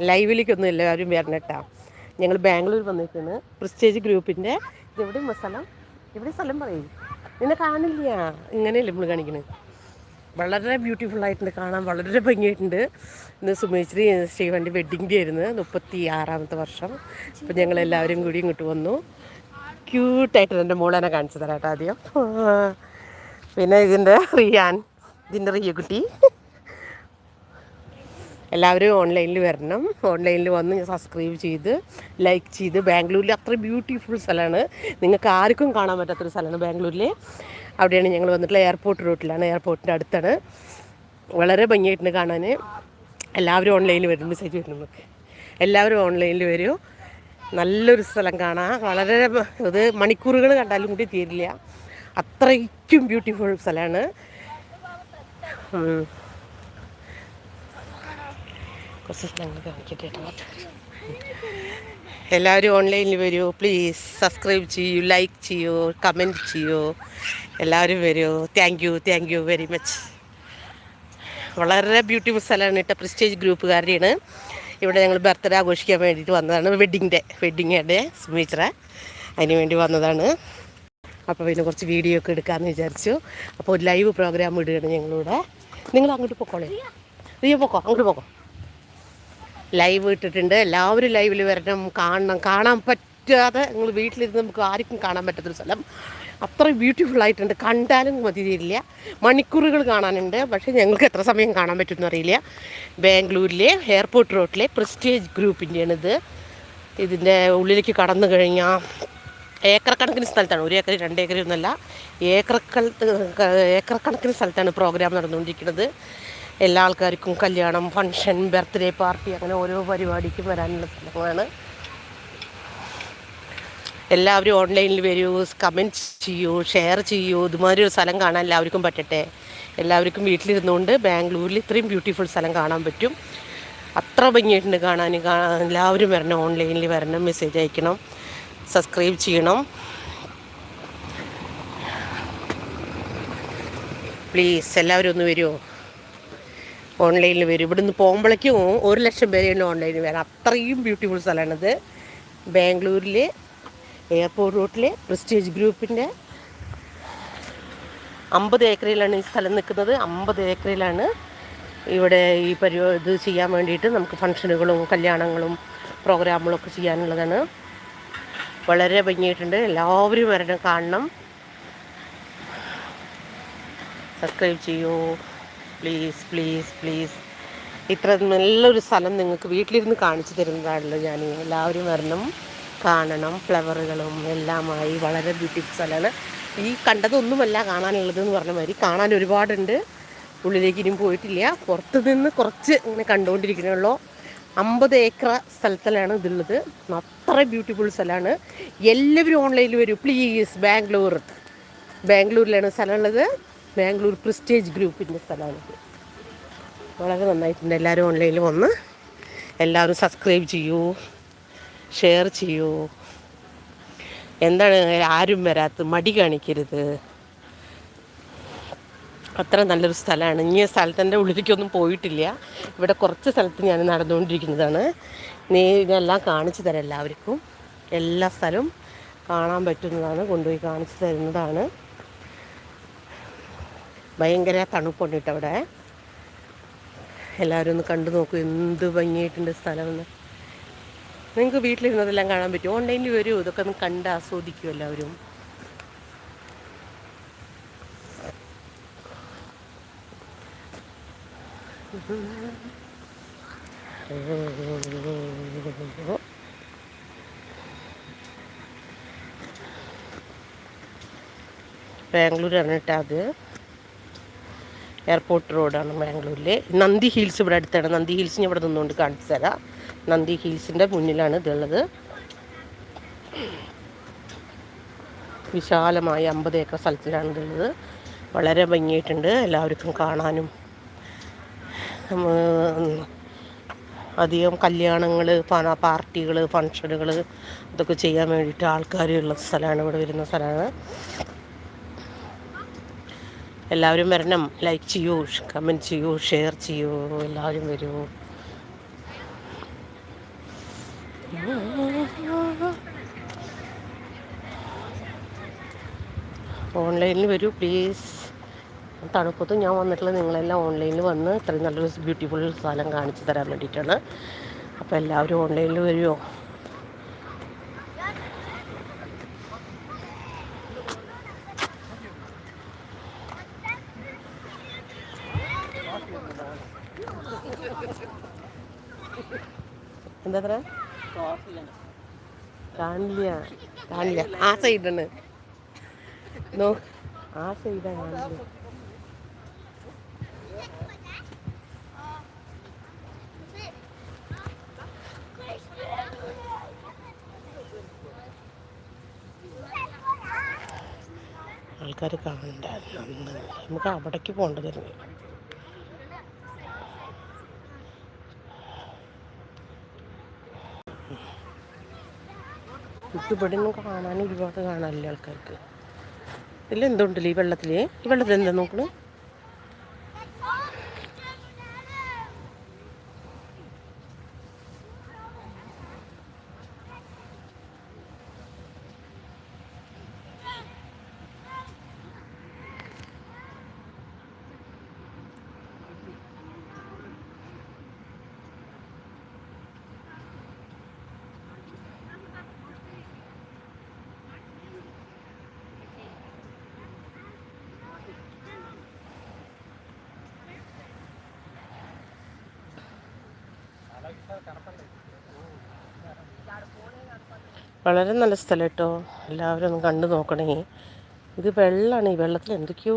ലൈവിലേക്കൊന്നും എല്ലാവരും വരണം കേട്ടോ. ഞങ്ങൾ ബാംഗ്ലൂർ വന്നിരിക്കുന്നത് പ്രസ്റ്റേജ് ഗ്രൂപ്പിന്റെ ഇതെവിടെ സ്ഥലം? എവിടെ സ്ഥലം പറയും? നിന്നെ കാണില്ല. ഇങ്ങനെയല്ലേ നമ്മൾ കാണിക്കുന്നത് വളരെ ബ്യൂട്ടിഫുൾ ആയിട്ടുണ്ട്. കാണാൻ വളരെ ഭംഗിയായിട്ടുണ്ട്. ഇന്ന് സുമേശ്രീ ശ്രീവണ്ടി വെഡ്ഡിങ് ഡേ ആയിരുന്നു. മുപ്പത്തി ആറാമത്തെ വർഷം. അപ്പം ഞങ്ങൾ എല്ലാവരും കൂടി ഇങ്ങോട്ട് വന്നു. ക്യൂട്ടായിട്ട് എന്റെ മോളെന്നെ കാണിച്ചു തരാം കേട്ടോ ആദ്യം. പിന്നെ ഇതിന്റെ റിയാൻ. ഇതിന്റെ റിയ കുട്ടി. എല്ലാവരും ഓൺലൈനിൽ വരണം. ഓൺലൈനിൽ വന്ന് സബ്സ്ക്രൈബ് ചെയ്ത് ലൈക്ക് ചെയ്ത്. ബാംഗ്ലൂരിൽ അത്ര ബ്യൂട്ടിഫുൾ സ്ഥലമാണ്. നിങ്ങൾക്ക് ആർക്കും കാണാൻ പറ്റാത്തൊരു സ്ഥലമാണ് ബാംഗ്ലൂരിൽ അവിടെയാണ് ഞങ്ങൾ വന്നിട്ടുള്ള എയർപോർട്ട് റൂട്ടിലാണ് എയർപോർട്ടിന്റെ അടുത്താണ്. വളരെ ഭംഗിയായിട്ടുണ്ട് കാണാൻ എല്ലാവരും ഓൺലൈനിൽ വരും. മെസ്സേജ് വരും നമുക്ക്. എല്ലാവരും ഓൺലൈനിൽ വരും. നല്ലൊരു സ്ഥലം കാണാം. വളരെ ഇത് മണിക്കൂറുകൾ കണ്ടാലും കൂടി തീരില്ല. അത്രയ്ക്കും ബ്യൂട്ടിഫുൾ സ്ഥലമാണ്. കുറച്ച് സ്ഥലങ്ങൾ കാണിക്കട്ടെ എല്ലാവരും ഓൺലൈനിൽ വരൂ. പ്ലീസ് സബ്സ്ക്രൈബ് ചെയ്യൂ ലൈക്ക് ചെയ്യൂ കമന്റ് ചെയ്യൂ. എല്ലാവരും വരൂ. Thank you thank you very much വളരെ ബ്യൂട്ടിഫുൾ സ്ഥലമാണ് കേട്ടോ. പ്രസ്റ്റേജ് ഗ്രൂപ്പുകാരുടെയാണ്. ഇവിടെ ഞങ്ങൾ ബർത്ത്ഡേ ആഘോഷിക്കാൻ വേണ്ടിയിട്ട് വന്നതാണ്. വെഡ്ഡിങ് ഡേ വെഡ്ഡിങ് ഡേ സുമീച്ചറ അതിന് വേണ്ടി വന്നതാണ്. അപ്പോൾ പിന്നെ കുറച്ച് വീഡിയോ ഒക്കെ എടുക്കാമെന്ന് വിചാരിച്ചു. അപ്പോൾ ഒരു ലൈവ് പ്രോഗ്രാം ഇടുകയാണ് ഞങ്ങളിവിടെ. നിങ്ങൾ അങ്ങോട്ട് പൊക്കോളേ. റിയ പൊക്കോ അങ്ങോട്ട് പൊക്കോ. ലൈവ് ഇട്ടിട്ടുണ്ട്. എല്ലാവരും ലൈവിൽ വരണം കാണണം. കാണാൻ പറ്റാതെ നിങ്ങൾ വീട്ടിലിരുന്ന് നമുക്ക് ആർക്കും കാണാൻ പറ്റാത്തൊരു സ്ഥലം. അത്ര ബ്യൂട്ടിഫുൾ ആയിട്ടുണ്ട്. കണ്ടാലും മതി തീരില്ല. മണിക്കൂറുകൾ കാണാനുണ്ട്. പക്ഷേ ഞങ്ങൾക്ക് എത്ര സമയം കാണാൻ പറ്റുമെന്ന് അറിയില്ല. ബാംഗ്ലൂരിലെ എയർപോർട്ട് റോഡിലെ പ്രസ്റ്റേജ് ഇത് ഇതിന്റെ ഉള്ളിലേക്ക് കടന്നു കഴിഞ്ഞാൽ ഏക്കർ കണക്കിന് സ്ഥലത്താണ്. ഒരു ഏക്കർ രണ്ട് ഏക്കർ ഒന്നല്ല ഏക്കറക്കൾ ഏക്കർ കണക്കിന് സ്ഥലത്താണ് പ്രോഗ്രാം നടന്നുകൊണ്ടിരിക്കുന്നത്. എല്ലാ ആൾക്കാർക്കും കല്യാണം ഫങ്ഷൻ ബർത്ത്ഡേ പാർട്ടി അങ്ങനെ ഓരോ പരിപാടിക്കും വരാനുള്ള സ്ഥലങ്ങളാണ്. എല്ലാവരും ഓൺലൈനിൽ വരൂ കമന്റ് ചെയ്യൂ ഷെയർ ചെയ്യൂ. ഇതുമാതിരി ഒരു സ്ഥലം കാണാൻ എല്ലാവർക്കും പറ്റട്ടെ. എല്ലാവർക്കും വീട്ടിലിരുന്നുകൊണ്ട് ബാംഗ്ലൂരിൽ ഇത്രയും ബ്യൂട്ടിഫുൾ സ്ഥലം കാണാൻ പറ്റും. അത്ര ഭംഗിയായിട്ടുണ്ട് കാണാൻ. എല്ലാവരും വരണം ഓൺലൈനിൽ വരണം മെസ്സേജ് അയക്കണം സബ്സ്ക്രൈബ് ചെയ്യണം. പ്ലീസ് എല്ലാവരും ഒന്ന് വരുമോ ഓൺലൈനിൽ വരും. ഇവിടുന്ന് പോകുമ്പോഴേക്കും ഒരു ലക്ഷം പേരെയാണ് ഓൺലൈനിൽ വരാം. അത്രയും ബ്യൂട്ടിഫുൾ സ്ഥലമാണിത് ബാംഗ്ലൂരിൽ എയർപോർട്ട് റൂട്ടിൽ പ്രസ്റ്റേജ് ഗ്രൂപ്പിന്റെ അമ്പത് ഏക്കറിലാണ് ഈ സ്ഥലം നിൽക്കുന്നത് അമ്പത് ഏക്കറിലാണ് ഇവിടെ ഈ പരിപാ ഇത് ചെയ്യാൻ വേണ്ടിയിട്ട് നമുക്ക് ഫംഗ്ഷനുകളും കല്യാണങ്ങളും പ്രോഗ്രാമുകളും ഒക്കെ ചെയ്യാനുള്ളതാണ്. വളരെ ഭംഗിയായിട്ടുണ്ട്. എല്ലാവരും വരണം കാണണം. സബ്സ്ക്രൈബ് ചെയ്യൂ. പ്ലീസ് പ്ലീസ് പ്ലീസ് ഇത്ര നല്ലൊരു സ്ഥലം നിങ്ങൾക്ക് വീട്ടിലിരുന്ന് കാണിച്ചു തരുന്നതാണല്ലോ ഞാൻ. എല്ലാവരും വരണം കാണണം ഫ്ലവറുകളും എല്ലാമായി വളരെ ബ്യൂട്ടിഫുൾ സ്ഥലമാണ്. ഈ കണ്ടതൊന്നുമല്ല കാണാനുള്ളത് എന്ന് പറഞ്ഞ മാതിരി കാണാൻ ഒരുപാടുണ്ട്. ഉള്ളിലേക്ക് ഇനിയും പോയിട്ടില്ല. പുറത്ത് നിന്ന് കുറച്ച് ഇങ്ങനെ കണ്ടുകൊണ്ടിരിക്കണുള്ളൂ അമ്പത് ഏക്കർ സ്ഥലത്തിലാണ് ഇതുള്ളത്. അത്ര ബ്യൂട്ടിഫുൾ സ്ഥലമാണ്. എല്ലാവരും ഓൺലൈനിൽ വരും. പ്ലീസ് ബാംഗ്ലൂർ. ബാംഗ്ലൂരിലാണ് സ്ഥലമുള്ളത്. ബാംഗ്ലൂർ പ്രിസ്റ്റേജ് ഗ്രൂപ്പിന്റെ സ്ഥലമാണിത് വളരെ നന്നായിട്ടുണ്ട്. എല്ലാവരും ഓൺലൈനിൽ വന്ന് എല്ലാവരും സബ്സ്ക്രൈബ് ചെയ്യൂ ഷെയർ ചെയ്യൂ. എന്താണ് ആരും വരാത്ത മടി കാണിക്കരുത്. അത്ര നല്ലൊരു സ്ഥലമാണ്. ഇനി സ്ഥലത്തിന്റെ ഉള്ളിലേക്കൊന്നും പോയിട്ടില്ല. ഇവിടെ കുറച്ച് സ്ഥലത്ത് ഞാൻ നടന്നുകൊണ്ടിരിക്കുന്നതാണ്. നീ ഇതെല്ലാം കാണിച്ചു തരാം എല്ലാവർക്കും. എല്ലാ സ്ഥലവും കാണാൻ പറ്റുന്നതാണ് കൊണ്ടുപോയി കാണിച്ചു തരുന്നതാണ്. ഭയങ്കര തണുപ്പുണ്ട് കേട്ടോ അവിടെ. എല്ലാവരും ഒന്ന് കണ്ടു നോക്കൂ എന്ത് ഭംഗിയായിട്ടുണ്ട് സ്ഥലമെന്ന്. നിങ്ങൾക്ക് വീട്ടിലിരുന്നതെല്ലാം കാണാൻ പറ്റും ഓൺലൈനിൽ വരൂ ഇതൊക്കെ ഒന്ന് കണ്ട് ആസ്വദിക്കും എല്ലാവരും. ബാംഗ്ലൂരാണ് കേട്ടോ അത്. എയർപോർട്ട് റോഡാണ് ബാംഗ്ലൂരിൽ നന്ദി ഹിൽസ് ഇവിടെ അടുത്താണ്. നന്ദി ഹിൽസ് ഇവിടെ നിന്നുകൊണ്ട് കാണിച്ചു തരാം. നന്ദി ഹിൽസിന്റെ മുന്നിലാണ് ഇതുള്ളത് വിശാലമായ അമ്പത് ഏക്കർ സ്ഥലത്തിലാണ് ഇതുള്ളത് വളരെ ഭംഗിയായിട്ടുണ്ട്. എല്ലാവർക്കും കാണാനും അധികം കല്യാണങ്ങൾ പാർട്ടികൾ ഫങ്ഷനുകൾ ഇതൊക്കെ ചെയ്യാൻ വേണ്ടിയിട്ട് ആൾക്കാരുള്ള സ്ഥലമാണ്. ഇവിടെ വരുന്ന സ്ഥലമാണ്. എല്ലാവരും വരണം. ലൈക്ക് ചെയ്യൂ കമന്റ് ചെയ്യൂ ഷെയർ ചെയ്യൂ എല്ലാവരും വരൂ. ഓൺലൈനിൽ വരൂ പ്ലീസ് തണുപ്പത്തും ഞാൻ വന്നിട്ടുള്ളത് നിങ്ങളെല്ലാം ഓൺലൈനിൽ വന്ന് ഇത്രയും നല്ലൊരു ബ്യൂട്ടിഫുൾ സ്ഥലം കാണിച്ചു തരാൻ വേണ്ടിയിട്ടാണ്. അപ്പോൾ എല്ലാവരും ഓൺലൈനിൽ വരുമോ ആ നോ ആ ആൾക്കാർ കാണണ്ട നമുക്ക് അവിടേക്ക് പോകേണ്ടതായിരുന്നു. ഇവിടെ ഒന്നും കാണാൻ ഒരുപാട് കാണാനില്ല ആൾക്കാർക്ക്? ഇതിൽ എന്തുണ്ടല്ലേ ഈ വെള്ളത്തിൽ ഈ വെള്ളത്തിൽ എന്താ നോക്കണേ? വളരെ നല്ല സ്ഥലം കേട്ടോ. എല്ലാവരും ഒന്ന് കണ്ടു നോക്കണേ. ഇത് വെള്ളമാണ്. ഈ വെള്ളത്തിൽ എന്തൊക്കെയോ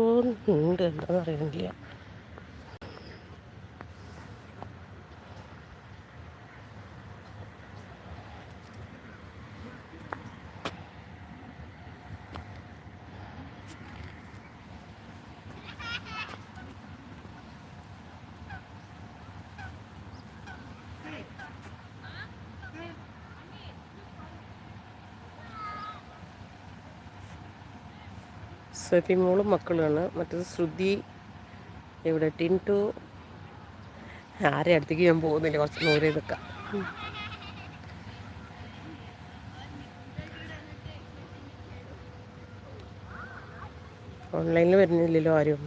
ഉണ്ട് എന്താണെന്ന് അറിയുന്നില്ല സഫിമോളും മക്കളുമാണ്. മറ്റത് ശ്രുതി ഇവിടെ ടിന്റു. ആരെ അടുത്തേക്ക് ഞാൻ പോകുന്നില്ല കുറച്ച് ദൂരെ നിൽക്കാം. ഓൺലൈനിൽ വരുന്നില്ലല്ലോ ആരും.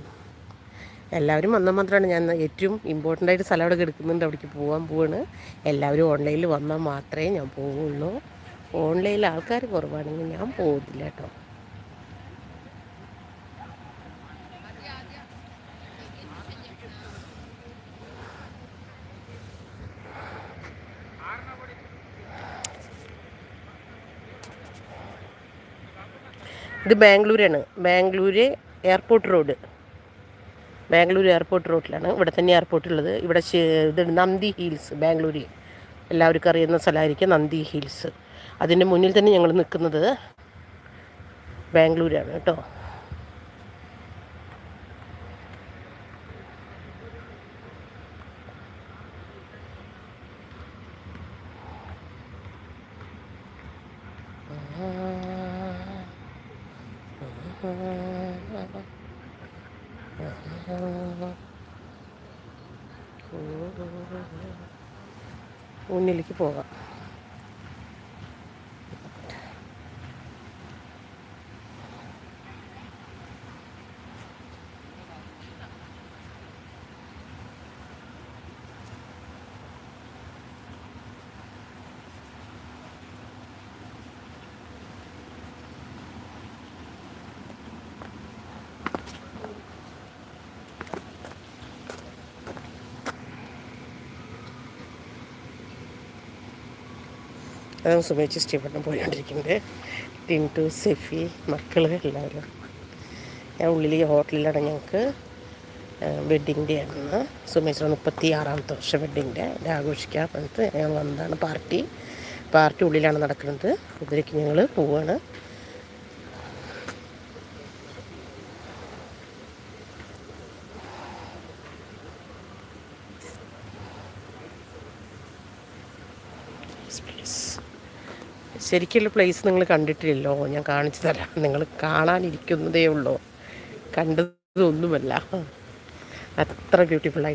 എല്ലാവരും വന്നാൽ മാത്രമാണ് ഞാൻ ഏറ്റവും ഇമ്പോർട്ടന്റ് ആയിട്ട് സ്ഥലം അവിടെ കിടക്കുന്നുണ്ട് അവിടേക്ക് പോകാൻ പോവാണ്. എല്ലാവരും ഓൺലൈനിൽ വന്നാൽ മാത്രമേ ഞാൻ പോവുള്ളൂ. ഓൺലൈനിൽ ആൾക്കാർ കുറവാണെങ്കിൽ ഞാൻ പോകത്തില്ല കേട്ടോ. ഇത് ബാംഗ്ലൂരാണ്. Bangalore airport road. Bangalore airport റോഡിലാണ് ഇവിടെ തന്നെ എയർപോർട്ട് ഉള്ളത്. ഇവിടെ ഇത് നന്ദി ഹിൽസ് ബാംഗ്ലൂര്. എല്ലാവർക്കും അറിയുന്ന സ്ഥലമായിരിക്കും നന്ദി ഹിൽസ്. അതിന്റെ മുന്നിൽ തന്നെ ഞങ്ങൾ നിൽക്കുന്നത് ബാംഗ്ലൂരാണ് കേട്ടോ. പോകാം അതാണ് സുമേച്ച് സ്റ്റീഫണ്ണൻ പോയിക്കൊണ്ടിരിക്കുന്നത് ടിന്റു സെഫി മക്കൾ എല്ലാവരും. ഞാൻ ഉള്ളിൽ ഹോട്ടലിലാണ് ഞങ്ങൾക്ക് വെഡ്ഡിങ് ഡേ ആണ് സുമേച്ചിയുടെ മുപ്പത്തി ആറാമത്തെ വർഷം വെഡ്ഡിങ് ഡേ അത് ആഘോഷിക്കാൻ പറഞ്ഞിട്ട് ഞങ്ങൾ വന്നതാണ് പാർട്ടി. പാർട്ടി ഉള്ളിലാണ് നടക്കുന്നത്. ഇതിലേക്ക് ഞങ്ങൾ പോവാണ്. ശരിക്കുള്ള പ്ലേസ് നിങ്ങൾ കണ്ടിട്ടില്ലല്ലോ. ഞാൻ കാണിച്ചു തരാം. നിങ്ങൾ കാണാനിരിക്കുന്നതേ ഉള്ളൂ. കണ്ടതൊന്നുമല്ല. അത്ര ബ്യൂട്ടിഫുൾ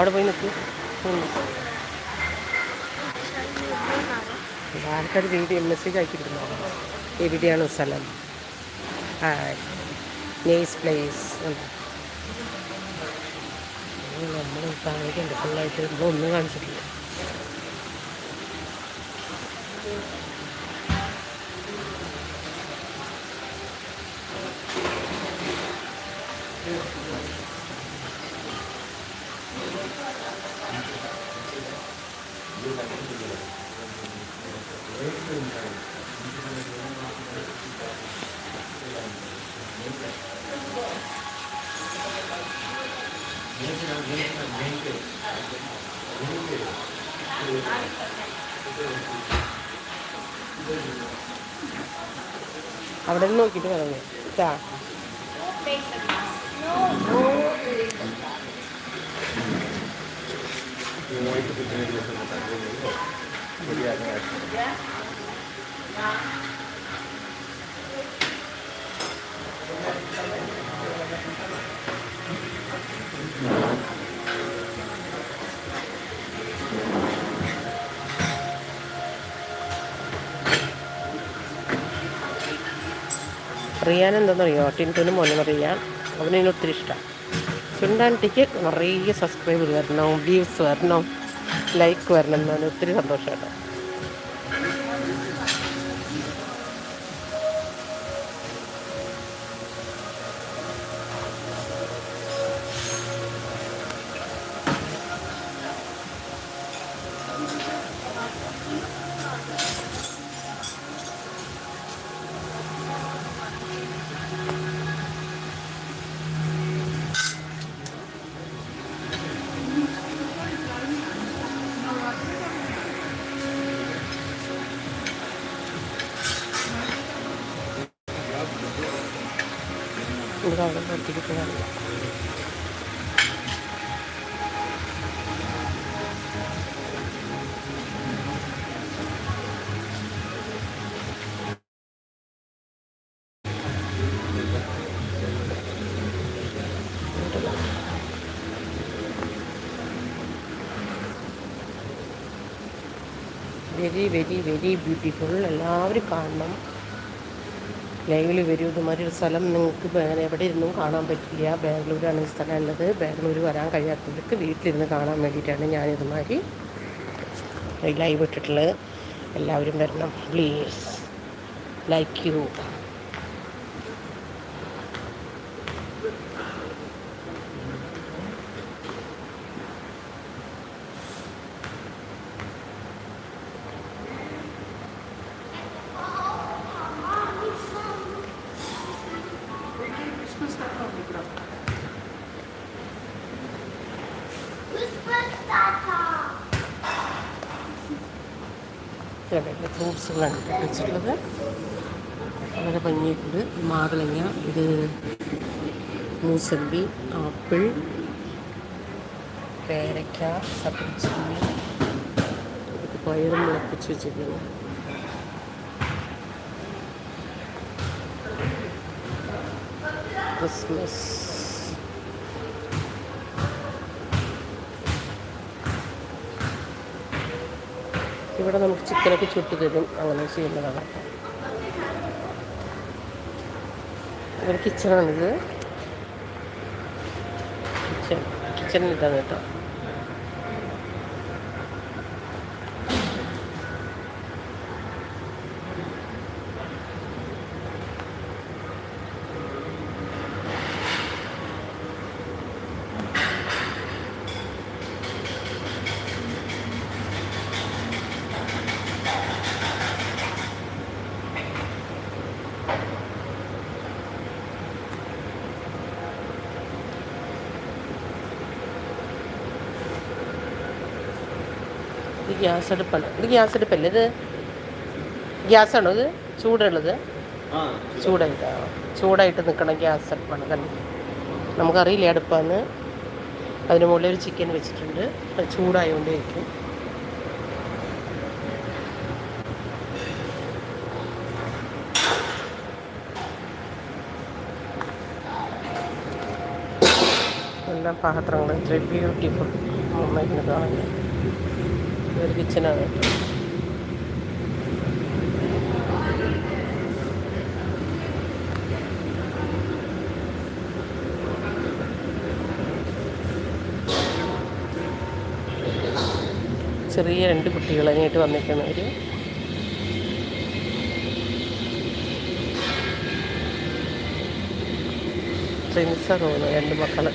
അവിടെ പോയി നിൽക്കും ആൾക്കാർ വീഡിയോ മെസ്സേജ് അയക്കിയിട്ടുണ്ടാവും എവിടെയാണ് സ്ഥലം? ആ നേസ് പ്ലേസ് നമ്മൾ കാണിക്കണ്ട ഫുള്ളായിട്ട് നമ്മളൊന്നും കാണിച്ചിട്ടില്ല. അവിടെ നിന്ന് നോക്കിയിട്ട് പറഞ്ഞു. ചാ റിയാൻ എന്താണെന്നറിയോ ടിന്റുനും മോനും റിയാൻ അവനെ ഒത്തിരി ഇഷ്ടമാണ് ടിക്ക് നിറയെ സബ്സ്ക്രൈബർ വരണം വ്യൂസ് വരണം. ലൈക്ക് വരണം എന്നാണ് ഒത്തിരി സന്തോഷം ഇവിടെ വെരി വെരി വെരി ബ്യൂട്ടിഫുൾ. എല്ലാവരും കാണണം. ലൈവിൽ വരൂ. ഇതുമാതിരി ഒരു സ്ഥലം നിങ്ങൾക്ക് എവിടെ ഇരുന്നും കാണാൻ പറ്റില്ല. ബാംഗ്ലൂരാണ് ഈ സ്ഥലം ഉള്ളത്. ബാംഗ്ലൂർ വരാൻ കഴിയാത്തവർക്ക് വീട്ടിലിരുന്ന് കാണാൻ വേണ്ടിയിട്ടാണ് ഞാൻ ഇതുമാതിരി ലൈവ് ഇട്ടിട്ടുള്ളത്. എല്ലാവരും വരണം. പ്ലീസ് ലൈക്ക് യു ഫ്രൂട്ട്സുകളാണ് വെച്ചിട്ടുള്ളത് വളരെ ഭംഗിയായിട്ടുണ്ട്. മാതളങ്ങ ഇത് മൂസമ്പി ആപ്പിൾ പേരയ്ക്ക സപ്പിച്ചി ഇത് പയറും മുളപ്പിച്ച് വെച്ചിരിക്കുന്നു. ക്രിസ്മസ്. ഇവിടെ നമുക്ക് ചിക്കനൊക്കെ ചുട്ട് തരും. അങ്ങനെ ചെയ്യുന്നതാണ്. ഒരു കിച്ചണാണിത് കിച്ചൺ ഇതാണ് കേട്ടോ. ഗ്യാസ് അടുപ്പാണ് ഇത് ഗ്യാസ് അടുപ്പല്ലേ ഇത് ഗ്യാസാണോ ഇത്? ചൂടുള്ളത്? ചൂടായിട്ട് ചൂടായിട്ട് നിൽക്കണം ഗ്യാസ് അടുപ്പാണ് തന്നെ നമുക്കറിയില്ല അടുപ്പാന്ന് അതിന് മുകളിൽ ഒരു ചിക്കൻ വെച്ചിട്ടുണ്ട്. ചൂടായോണ്ടേയിരിക്കും. എല്ലാം പാത്രങ്ങൾ. ബ്യൂട്ടിഫുൾ നന്നായിട്ട് കാണുന്നത് ഒരു കിച്ചനാണ് ചെറിയ രണ്ട് കുട്ടികളതിനായിട്ട് വന്നിരിക്കുന്നവർ ട്രിൻസർ തോന്നുന്നു രണ്ട് മക്കൾ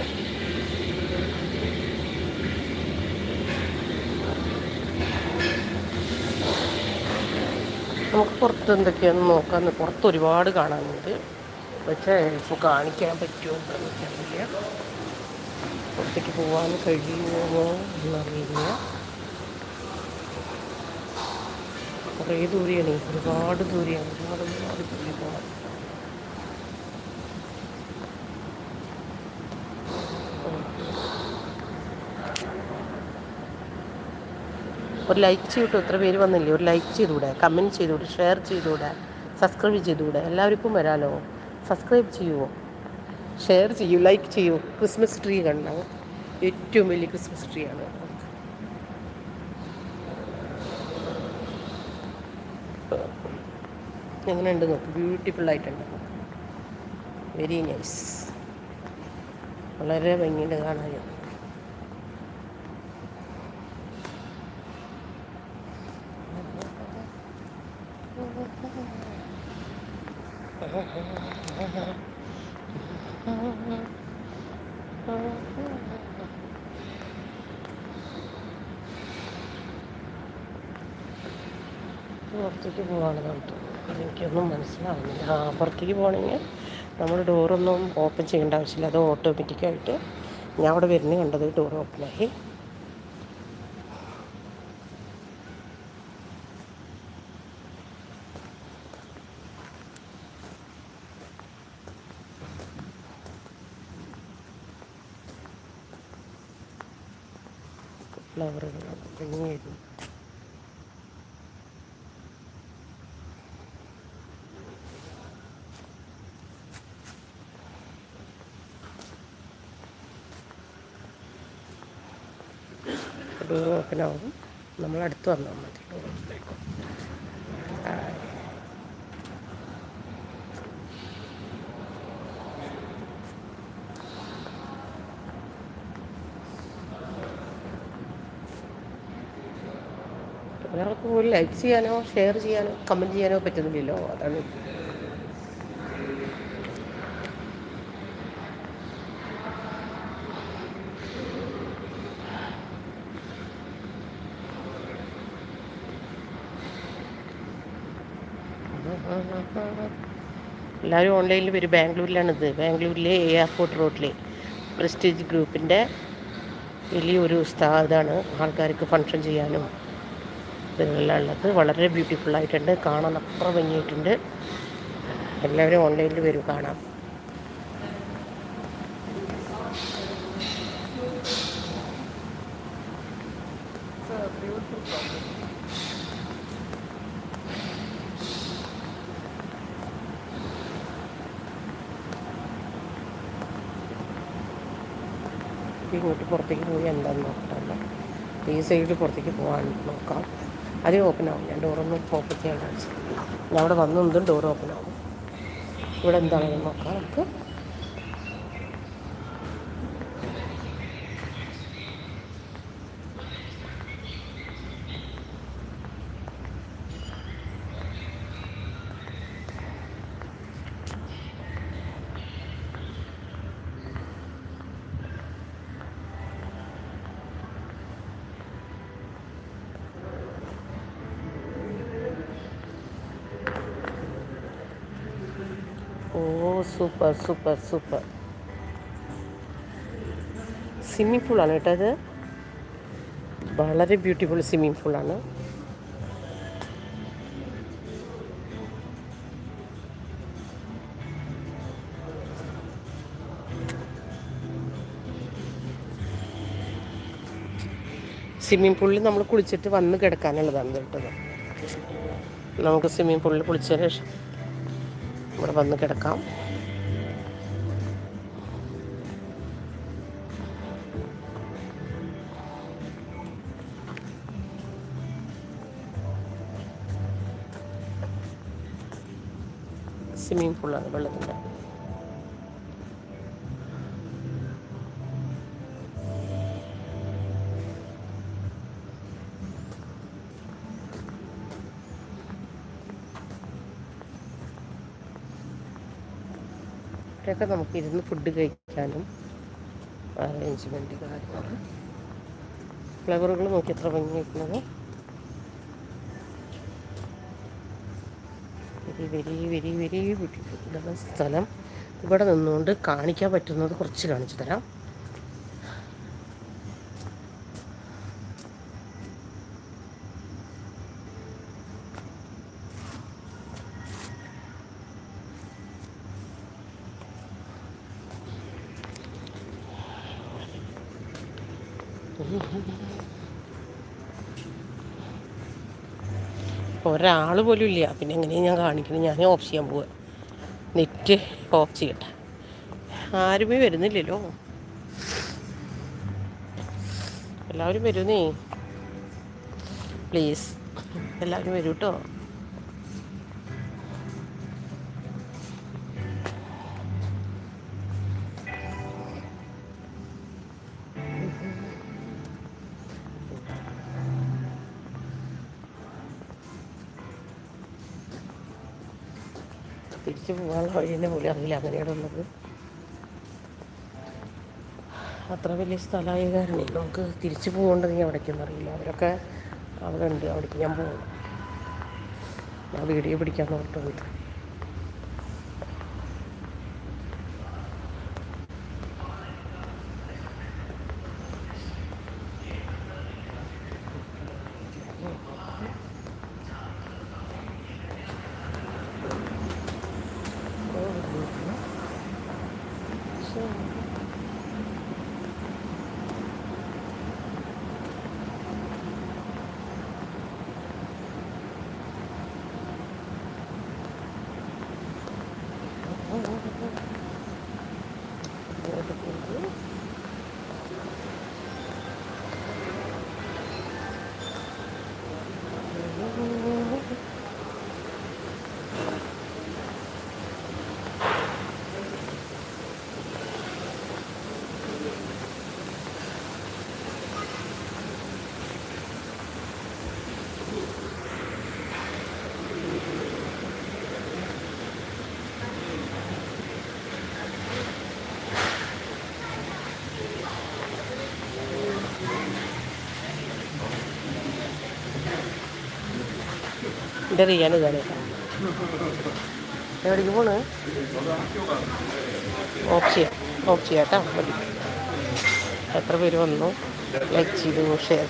നമുക്ക് പുറത്ത് എന്തൊക്കെയാണെന്ന് നോക്കാം പുറത്ത് ഒരുപാട് കാണാനുണ്ട്. പക്ഷേ ഇപ്പോൾ കാണിക്കാൻ പറ്റുമോ എന്ന് എനിക്കറിയില്ല. പുറത്തേക്ക് പോകാൻ കഴിയുമോ എന്നറിയില്ല കുറേ ദൂരെയാണ് ഒരുപാട് ദൂരെയാണ്. ഒരുപാട് ഒരുപാട് ദൂരെ പോകാൻ. ഒരു ലൈക്ക് ചെയ്തിട്ട് എത്ര പേര് വന്നില്ലേ? ഒരു ലൈക്ക് ചെയ്തുകൂടെ കമന്റ് ചെയ്തുകൂടെ ഷെയർ ചെയ്തുകൂടെ സബ്സ്ക്രൈബ് ചെയ്തുകൂടെ എല്ലാവർക്കും വരാലോ? സബ്സ്ക്രൈബ് ചെയ്യുമോ ഷെയർ ചെയ്യൂ ലൈക്ക് ചെയ്യൂ. ക്രിസ്മസ് ട്രീ കണ്ട? ഏറ്റവും വലിയ ക്രിസ്മസ് ട്രീ ആണ്. എങ്ങനെ ഉണ്ട് നോക്ക്? ബ്യൂട്ടിഫുൾ ആയിട്ടുണ്ട് വെരി നൈസ് വളരെ ഭംഗിയുണ്ട് കാണാനും പുറത്തേക്ക് പോവാണ് കേട്ടോ എനിക്കൊന്നും മനസ്സിലാവുന്നില്ല. ആ പുറത്തേക്ക് പോകണമെങ്കിൽ നമ്മൾ ഡോറൊന്നും ഓപ്പൺ ചെയ്യേണ്ട ആവശ്യമില്ല. അത് ഓട്ടോമാറ്റിക്കായിട്ട് ഞാൻ അവിടെ വരുന്നത് കണ്ടത് ഡോർ ഓപ്പണായി ഫ്ലവറുകൾ ഭംഗിയായിരുന്നു ഡോർ ഓപ്പൺ ആവും നമ്മൾ അടുത്ത് വന്നാൽ മതി ഡോർ ഒരാൾക്ക് പോലും ലൈക്ക് ചെയ്യാനോ ഷെയർ ചെയ്യാനോ കമന്റ് ചെയ്യാനോ പറ്റുന്നില്ലല്ലോ. അതാണ്. എല്ലാവരും ഓൺലൈനിൽ വരും. ബാംഗ്ലൂരിലാണിത്. ബാംഗ്ലൂരിലെ എയർപോർട്ട് റോഡിലെ പ്രസ്റ്റീജ് ഗ്രൂപ്പിന്റെ വലിയൊരു സ്ഥാപനമാണ് ആൾക്കാർക്ക് ഫങ്ഷൻ ചെയ്യാനും ഇതെല്ലാം വളരെ ബ്യൂട്ടിഫുൾ ആയിട്ടുണ്ട്. കാണാൻ അത്ര ഭംഗിയായിട്ടുണ്ട്. എല്ലാവരും ഓൺലൈനിൽ വരും കാണാം. ഇങ്ങോട്ട് പുറത്തേക്ക് പോയി എന്താണെന്ന് നോക്കട്ടെ ഈ സൈഡിൽ പുറത്തേക്ക് പോകാൻ നോക്കാം. അത് ഓപ്പൺ ആവും. ഞാൻ ഡോറൊന്നും ഓപ്പൺ ആവശ്യം ഞാൻ അവിടെ വന്നതും ഡോർ ഓപ്പൺ ആവും. ഇവിടെ എന്താണെന്ന് നോക്കാം. നമുക്ക് സൂപ്പർ സൂപ്പർ സൂപ്പർ സ്വിമ്മിംഗ് പൂളാണ് കേട്ടോ ഇത്. വളരെ ബ്യൂട്ടിഫുൾ സ്വിമ്മിംഗ് പൂളാണ് സ്വിമ്മിംഗ് പൂളിൽ നമ്മൾ കുളിച്ചിട്ട് വന്ന് കിടക്കാനുള്ളതാണ് കേട്ടത് നമുക്ക് സ്വിമ്മിംഗ് പൂളിൽ കുളിച്ചതിന് ശേഷം ഇവിടെ വന്ന് കിടക്കാം. സ്വിമ്മിങ് പൂളാണ് വെള്ളത്തിന്റെ. ഇവിടെയൊക്കെ നമുക്ക് ഇരുന്ന് ഫുഡ് കഴിക്കാനും അറേഞ്ച്മെന്റ് കാര്യങ്ങൾ ഫ്ലവറുകൾ നോക്കി എത്ര ഭംഗിയായിട്ടുള്ളത് very very very very beautiful ഇതാണ് സ്ഥലം ഇവിടെ നിന്നുകൊണ്ട് കാണിക്കാൻ പറ്റുന്നത് കുറച്ച് കാണിച്ചു തരാം. ഒരാൾ പോലും ഇല്ല. പിന്നെ എങ്ങനെയാണ് ഞാൻ കാണിക്കുന്നത് ഞാൻ ഓഫ് ചെയ്യാൻ പോവുക നെറ്റ് ഓഫ് ചെയ്യട്ടെ. ആരുമേ വരുന്നില്ലല്ലോ. എല്ലാവരും വരുന്നേ. പ്ലീസ് എല്ലാവരും വരൂ കേട്ടോ പോകാനുള്ള വഴി തന്നെ പോലും അറിയില്ല അങ്ങനെയാണ് ഉള്ളത് അത്ര വലിയ സ്ഥലമായ കാരണേ നമുക്ക് തിരിച്ചു പോകേണ്ടതെങ്കിൽ അവിടേക്കൊന്നും അറിയില്ല. അവരൊക്കെ അവിടെ ഉണ്ട് അവിടേക്ക് ഞാൻ പോകും ഞാൻ വീഡിയോ പിടിക്കാൻ നോക്കുന്നത് റിയാൻ ഇതാണ്. എവിടേക്ക് പോണ്? ഓഫ് ചെയ്യാം ഓഫ് ചെയ്യാം കേട്ടോ എത്ര പേര് വന്നു? ലൈക്ക് ചെയ്തു ഷെയർ